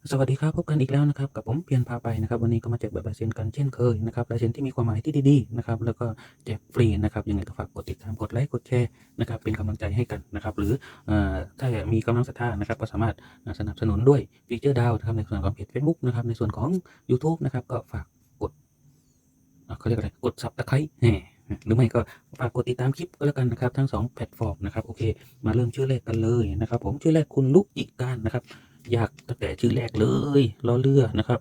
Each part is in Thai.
สวัสดีครับพบกันอีกแล้วนะครับกับผมเพียรพาไปนะครับวันนี้ก็มาแจกแบบลายเซ็นกันเช่นเคยนะครับลายเซ็นที่มีความหมายที่ดีๆนะครับแล้วก็แจกฟรีนะครับยังไงก็ฝากกดติดตามกดไลค์กดแชร์นะครับเป็นกำลังใจให้กันนะครับหรือถ้ามีกำลังศรัทธานะครับก็สามารถสนับสนุนด้วยฟีเจอร์ดาวนะครับในส่วนของเพจ Facebook นะครับในส่วนของ YouTube นะครับก็ฝากกดเขาเรียกอะไรกดซับตะไคร้หมหรือไม่ก็ฝากกดติดตามคลิปก็แล้วกันนะครับทั้งสองแพลตฟอร์มนะครับโอเค มาเริ่มชื่อแรกกันเลยนะครับผมชื่อแรกคุณลุกิการนะครับ ยากตั้งแต่ชื่อแรกเลยล้อเรือนะครับ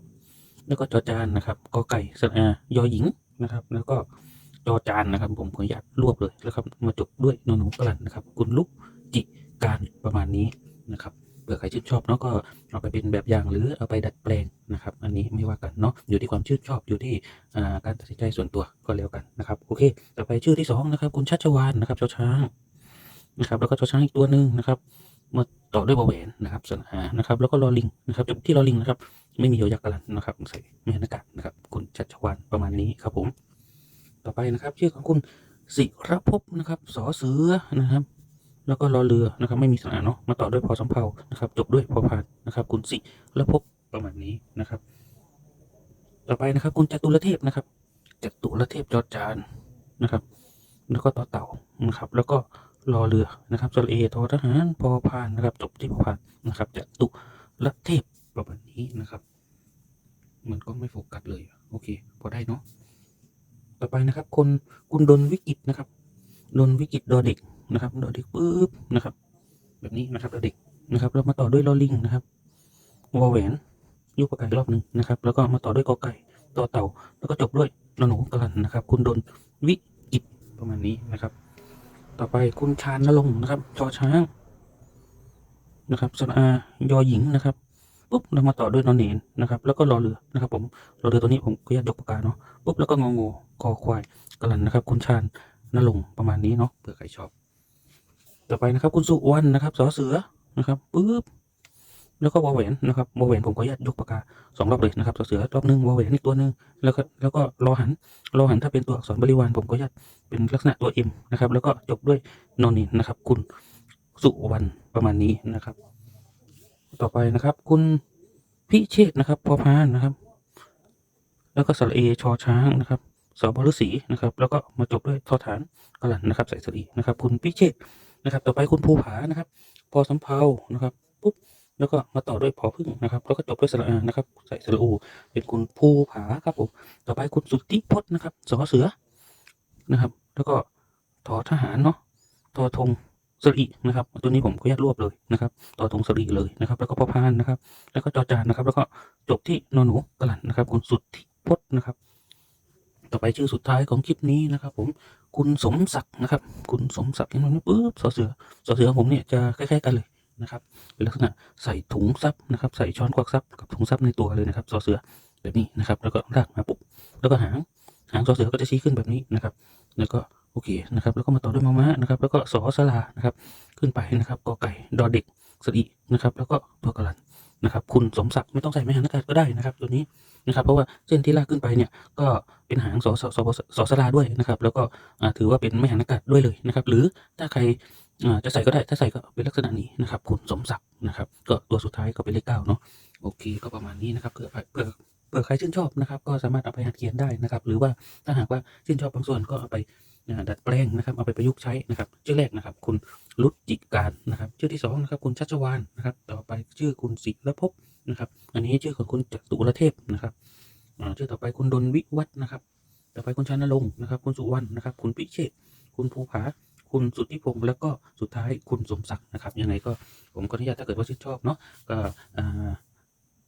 แล้วก็จอจานนะครับกอไก่สระอายอหญิงนะครับ แล้วก็จอจานนะครับ ผมขออนุญาตรวบเลยแล้วครับ มาจบด้วยนอนหนูกลันนะครับ คุณลุกจิการประมาณนี้นะครับเผื่อใครชื่นชอบเนาะก็เอาไปเป็นแบบอย่างหรือเอาไปดัดแปลงนะครับ อันนี้ไม่ว่ากันเนาะอยู่ที่ความชื่นชอบอยู่ที่อ่าการตัดสินใจส่วนตัวก็แล้วกันนะครับโอเค ต่อไปชื่อที่สองนะครับคุณชัชวานนะครับชอช้างนะครับแล้วก็ชอช้างอีกตัวหนึ่งนะครับ มาต่อด้วยบอแหวนนะครับสนานะครับ แล้วก็ลอลิงนะครับจบที่ลอลิงนะครับ ไม่มีโยยักษ์กันนะครับใส่ไม่หนอากาศนะครับ คุณชัชวานประมาณนี้ครับผม ต่อไปนะครับ ชื่อของคุณสิรภพนะครับสอเสือนะครับ แล้วก็รอเรือนะครับ ไม่มีสนาเนาะมาต่อด้วยพอสำเภานะครับ จบด้วยพอพานนะครับ คุณสิรภพประมาณนี้นะครับ ต่อไปนะครับ คุณจตุรเทพนะครับจตุรเทพจอจานนะครับ แล้วก็ต่อเต่านะครับ แล้วก็ รอเรือนะครับสระเอทอทหารพอพานนะครับจบที่พอพานนะครับจะตุรเทพประมาณนี้นะครับ มันก็ไม่โฟกัสเลย โอเค พอได้เนาะต่อไปนะครับ คนคุณดนวิกิตนะครับดนวิกิตดอเด็กนะครับดอเด็กปุ๊บนะครับ แบบนี้นะครับดอเด็กนะครับแล้วมาต่อด้วยลอลิงนะครับวอแหวนยุกไก่รอบหนึ่งนะครับ แล้วก็มาต่อด้วยกอไก่ต่อเต่า แล้วก็จบด้วยนอนหนูกลันนะครับ คุณดนวิกิตประมาณนี้นะครับ ต่อไปคุณชานนรงนะครับชอช้างนะครับสระอายอหญิงนะครับปุ๊บเรามาต่อด้วยนอนเนนนะครับ แล้วก็รอเรือนะครับ ผมรอเรือตัวนี้ผมก็ยัดยกปากกาเนาะปุ๊บแล้วก็งองูคอควายกลันนะครับ คุณชานนรงประมาณนี้เนาะเผื่อใครชอบ ต่อไปนะครับ คุณสุวรรณนะครับสอเสือนะครับปุ๊บ แล้วก็วอแหวนนะครับวอแหวนผมก็อยากยกปากกาสองรอบเลยนะครับเสือรอบหนึ่งวอแหวนอีกตัวหนึ่งแล้วก็แล้วก็รอหันรอหันถ้าเป็นตัวอักษรบริวารผมก็อยากเป็นลักษณะตัวเอ็มนะครับ แล้วก็จบด้วยนอนนินนะครับ คุณสุวรรณประมาณนี้นะครับ ต่อไปนะครับ คุณพิเชษนะครับพอพานนะครับ แล้วก็สระเอชอช้างนะครับสบฤษีนะครับ แล้วก็มาจบด้วยทอฐานกลันนะครับ ใส่สรีนะครับ คุณพิเชษนะครับ ต่อไปคุณภูผานะครับ พอสำเพานะครับปุ๊บ แล้วก็มาต่อด้วยพอพึ่งนะครับ แล้วก็จบด้วยสระอานะครับ ใส่สระอู เป็นคุณภูผาครับผม ต่อไปคุณสุทธิพจน์นะครับสอเสือนะครับ แล้วก็ทอทหารเนาะต่อธงสรีนะครับ ตัวนี้ผมก็แยกรวบเลยนะครับ ต่อธงสรีเลยนะครับ แล้วก็พอพานนะครับ แล้วก็จอจานนะครับ แล้วก็จบที่นอนหนูกลันนะครับ คุณสุทธิพจน์นะครับ ต่อไปชื่อสุดท้ายของคลิปนี้นะครับ ผม คุณสมศักดิ์นะครับ คุณสมศักดิ์เห็นไหมปุ๊บสอเสือสอเสือของผมเนี่ยจะคล้ายๆกันเลย นะครับเป็นลักษณะใส่ถุงซับนะครับ ใส่ช้อนควักซับกับถุงซับในตัวเลยนะครับสอเสือแบบนี้นะครับ แล้วก็รากมาปุ๊บแล้วก็หางหางสอเสือก็จะชี้ขึ้นแบบนี้นะครับ แล้วก็โอเคนะครับ แล้วก็มาต่อด้วยมะม้านะครับ แล้วก็สอสลานะครับ ขึ้นไปนะครับกอไก่ดอเด็กสรีนะครับ แล้วก็ตัวกระลันนะครับ คุณสมศักดิ์ไม่ต้องใส่ไม้หันอากาศก็ได้นะครับ ตัวนี้นะครับ เพราะว่าเส้นที่ลากขึ้นไปเนี่ยก็เป็นหางสอสอสอสลาด้วยนะครับ แล้วก็ถือว่าเป็นไม้หันอากาศด้วยเลยนะครับ หรือถ้าใคร จะใส่ก็ได้ถ้าใส่ก็เป็นลักษณะนี้นะครับ คุณสมศักดิ์นะครับ ก็ตัวสุดท้ายก็เป็นเลขเก้าเนาะโอเคก็ประมาณนี้นะครับเผื่อเผื่อเผื่อใครชื่นชอบนะครับ ก็สามารถเอาไปหัดเขียนได้นะครับ หรือว่าถ้าหากว่าชื่นชอบบางส่วนก็เอาไปดัดแปลงนะครับ เอาไปประยุกต์ใช้นะครับ ชื่อแรกนะครับ คุณรุจิการนะครับ ชื่อที่สองนะครับคุณชัชวานนะครับ ต่อไปชื่อคุณศิรภพนะครับ อันนี้ชื่อของคุณจตุรเทพนะครับอ่าชื่อต่อไปคุณดนวิวัฒนะครับ ต่อไปคุณชานรงนะครับ คุณสุวรรณนะครับ คุณพิเชษคุณภูผา คุณสุทธิพงศ์แล้วก็สุดท้ายคุณสมศักดิ์นะครับยังไงก็ผมก็อนุญาตถ้าเกิดว่าชื่นชอบเนาะก็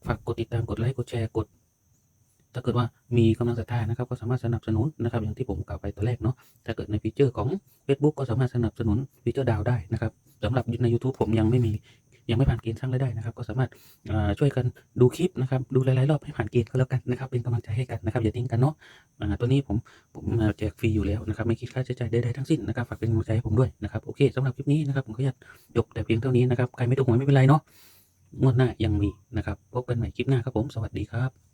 ฝากกดติดตามกดไลค์กดแชร์กด ถ้าเกิดว่ามีกำลังศรัทธานะครับ ก็สามารถสนับสนุนนะครับ อย่างที่ผมกล่าวไปตอนแรกเนาะถ้าเกิดในฟีเจอร์ของ Facebook ก็สามารถสนับสนุนฟีเจอร์ดาวได้นะครับสำหรับใน YouTube ผมยังไม่มี ยังไม่ผ่านเกณฑ์สร้างรายได้นะครับ ก็สามารถช่วยกันดูคลิปนะครับ ดูหลายๆรอบให้ผ่านเกณฑ์ก็แล้วกันนะครับ เป็นกำลังใจให้กันนะครับ อย่าทิ้งกันเนาะตัวนี้ผมผมแจกฟรีอยู่แล้วนะครับ ไม่คิดค่าใช้จ่ายใดๆทั้งสิ้นนะครับ ฝากเป็นกำลังใจให้ผมด้วยนะครับ โอเคสำหรับคลิปนี้นะครับ ผมก็อยากจบแต่เพียงเท่านี้นะครับ ใครไม่ถูกหวยไม่เป็นไรเนาะ งวดหน้ายังมีนะครับ พบกันใหม่คลิปหน้าครับผม สวัสดีครับ